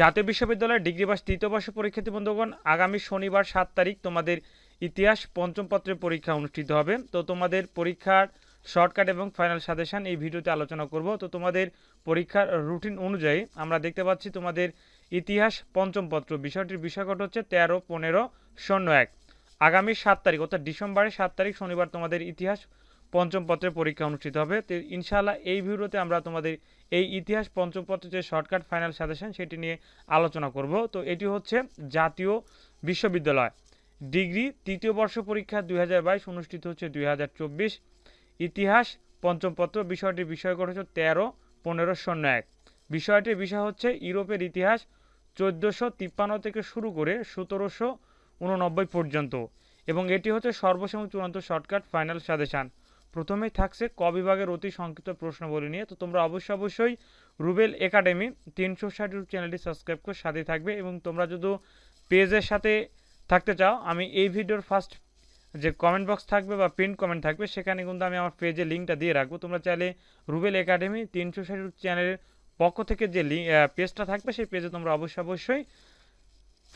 জাতীয় বিশ্ববিদ্যালয়ের degree pass তৃতীয় বর্ষ পরীক্ষার্থী বন্ধুগণ, আগামী শনিবার সাত তারিখ তোমাদের ইতিহাস পঞ্চম পত্রের পরীক্ষা অনুষ্ঠিত হবে। তো তোমাদের পরীক্ষার শর্টকাট এবং ফাইনাল সাজেশন এই ভিডিওতে আলোচনা করব। তো তোমাদের পরীক্ষার রুটিন অনুযায়ী আমরা দেখতে পাচ্ছি তোমাদের ইতিহাস পঞ্চম পত্র। বিষয়টির বিষয়কট হচ্ছে তেরো পনেরো শূন্য এক। আগামী সাত তারিখ অর্থাৎ ডিসেম্বরের সাত তারিখ শনিবার তোমাদের ইতিহাস পঞ্চম পত্রের পরীক্ষা অনুষ্ঠিত হবে। তো ইনশাআল্লাহ এই ভিডিওতে আমরা তোমাদের এই ইতিহাস পঞ্চম পত্রের যে শর্টকাট ফাইনাল সাজেশন সেটি নিয়ে আলোচনা করব। তো এটি হচ্ছে জাতীয় বিশ্ববিদ্যালয়। ডিগ্রি তৃতীয় বর্ষ পরীক্ষা দুই হাজার বাইশ অনুষ্ঠিত হচ্ছে দুই হাজার চব্বিশ। ইতিহাস পঞ্চম পত্র বিষয়টির বিষয়কট হচ্ছে তেরো, পনেরো, শূন্য, এক। বিষয়টির বিষয় হচ্ছে ইউরোপের ইতিহাস চোদ্দোশো তিপ্পান্ন থেকে শুরু করে সতেরোশো উননব্বই পর্যন্ত। এবং এটি হচ্ছে সর্বশেষ চূড়ান্ত শর্টকাট ফাইনাল সাজেশান। প্রথমেই থাকছে ক বিভাগের অতি সংক্ষিপ্ত প্রশ্নবলী নিয়ে। তো তোমরা অবশ্যই অবশ্যই রুবেল একাডেমি তিনশো ষাট ইউটিউব চ্যানেলটি সাবস্ক্রাইব করে সাথে থাকবে এবং তোমরা যদি পেজের সাথে থাকতে চাও, আমি এই ভিডিওর ফার্স্ট যে কমেন্ট বক্স থাকবে বা পিন কমেন্ট থাকবে, সেখানে কিন্তু আমি আমার পেজে লিঙ্কটা দিয়ে রাখব। তোমরা চাইলে রুবেল একাডেমি তিনশো ষাট চ্যানেলের পক্ষ থেকে যে পেজটা থাকবে, সেই পেজে তোমরা অবশ্যই অবশ্যই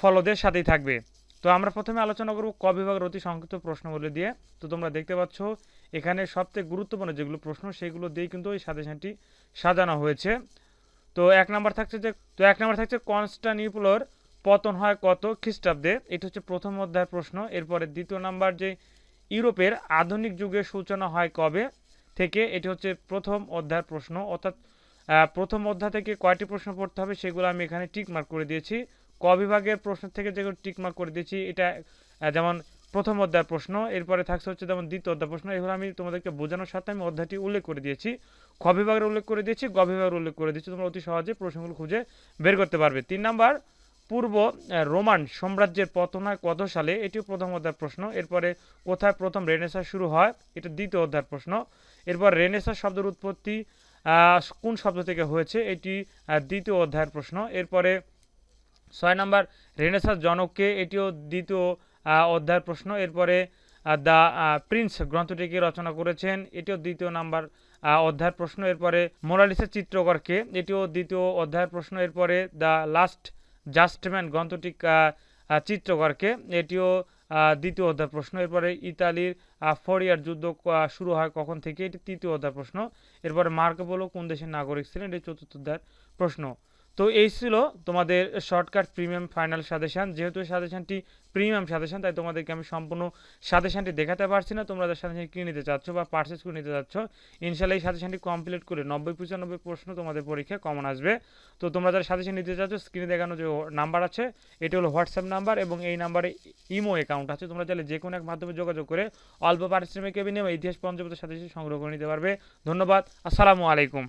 ফলোদের সাথেই থাকবে। তো আমরা প্রথমে আলোচনা করব ক বিভাগের অতি সংক্ষিপ্ত প্রশ্নগুলো দিয়ে। তো তোমরা দেখতে পাচ্ছ, এখানে সবচেয়ে গুরুত্বপূর্ণ যেগুলো প্রশ্ন, সেগুলো দিয়ে কিন্তু এই সাজেশনটি সাজানো হয়েছে। তো এক নাম্বার থাকছে যে, তো এক নাম্বার থাকছে কনস্টানিপুলর পতন হয় কত খ্রিস্টাব্দে? এটা হচ্ছে প্রথম অধ্যায়ের প্রশ্ন। এরপরে দ্বিতীয় নাম্বার যে, ইউরোপের আধুনিক যুগের সূচনা হয় কবে থেকে? এটি হচ্ছে প্রথম অধ্যায়ের প্রশ্ন। অর্থাৎ প্রথম অধ্যায় থেকে কয়টি প্রশ্ন পড়তে হবে সেগুলো আমি এখানে টিক মার্ক করে দিয়েছি। ক বিভাগের প্রশ্ন থেকে যেগুলো টিক মার্ক করে দিয়েছি, এটা যেমন প্রথম অধ্যায়ের প্রশ্ন, এরপরে থাকছে হচ্ছে যেমন দ্বিতীয় অধ্যায় প্রশ্ন, এগুলো আমি তোমাদেরকে বোঝানোর সাথে আমি অধ্যায়টি উল্লেখ করে দিয়েছি। খ বিভাগের উল্লেখ করে দিয়েছি, গ বিভাগের উল্লেখ করে দিয়েছি, তোমরা অতি সহজে প্রশ্নগুলো খুঁজে বের করতে পারবে। তিন নাম্বার, পূর্ব রোমান সাম্রাজ্যের পতন হয় কত সালে? এটিও প্রথম অধ্যায়ের প্রশ্ন। এরপরে কোথায় প্রথম রেনেসা শুরু হয়? এটা দ্বিতীয় অধ্যায়ের প্রশ্ন। এরপর রেনেসা শব্দের উৎপত্তি কোন শব্দ থেকে হয়েছে? এটি দ্বিতীয় অধ্যায়ের প্রশ্ন। এরপরে ছয় নম্বর রেনেসার জনককে এটিও দ্বিতীয় অধ্যায়ের প্রশ্ন। এরপরে দ্য প্রিন্স গ্রন্থটিকে রচনা করেছেন, এটিও দ্বিতীয় নাম্বার অধ্যায়ের প্রশ্ন। এরপরে, মোরালিসের চিত্রকরকে, এটিও দ্বিতীয় অধ্যায়ের প্রশ্ন। এরপরে, দ্য লাস্ট জাস্টম্যান গ্রন্থটি চিত্রকরকে, এটিও দ্বিতীয় অধ্যায় প্রশ্ন। এরপরে, ইতালির ফোরিয়ার যুদ্ধ শুরু হয় কখন থেকে? এটি তৃতীয় অধ্যায় প্রশ্ন। এরপরে, মার্কো পোলো কোন দেশের নাগরিক ছিলেন? এটি চতুর্থ অধ্যায়ের প্রশ্ন। তো এই ছিল তোমাদের শর্টকাট প্রিমিয়াম ফাইনাল সাজেশান যেহেতু সাজেশনটি প্রিমিয়াম সাজেশন তাই তোমাদেরকে আমি সম্পূর্ণ সাজেশনটি দেখাতে পারছি না। তোমরা সাজেশন কিনে নিতে চাচ্ছ বা পারচেস করে নিতে চাচ্ছ, ইনশাল্লাহ এই সাজেশনটি কমপ্লিট করে নব্বই পঁচানব্বই প্রশ্ন তোমাদের পরীক্ষায় কমন আসবে। তো তোমরা যারা সাজেশান নিতে চাচ্ছ স্ক্রিনে দেখানো যে নাম্বার আছে, এটি হলো হোয়াটসঅ্যাপ নাম্বার এবং এই নাম্বারে ইমো অ্যাকাউন্ট আছে। তোমরা চাইলে যে কোনো এক মাধ্যমে যোগাযোগ করে অল্প পারিশ্রমিক বিনিময়ে ইতিহাস পঞ্চমতের সাথে সংগ্রহ করে নিতে পারবে। ধন্যবাদ। আসসালামু আলাইকুম।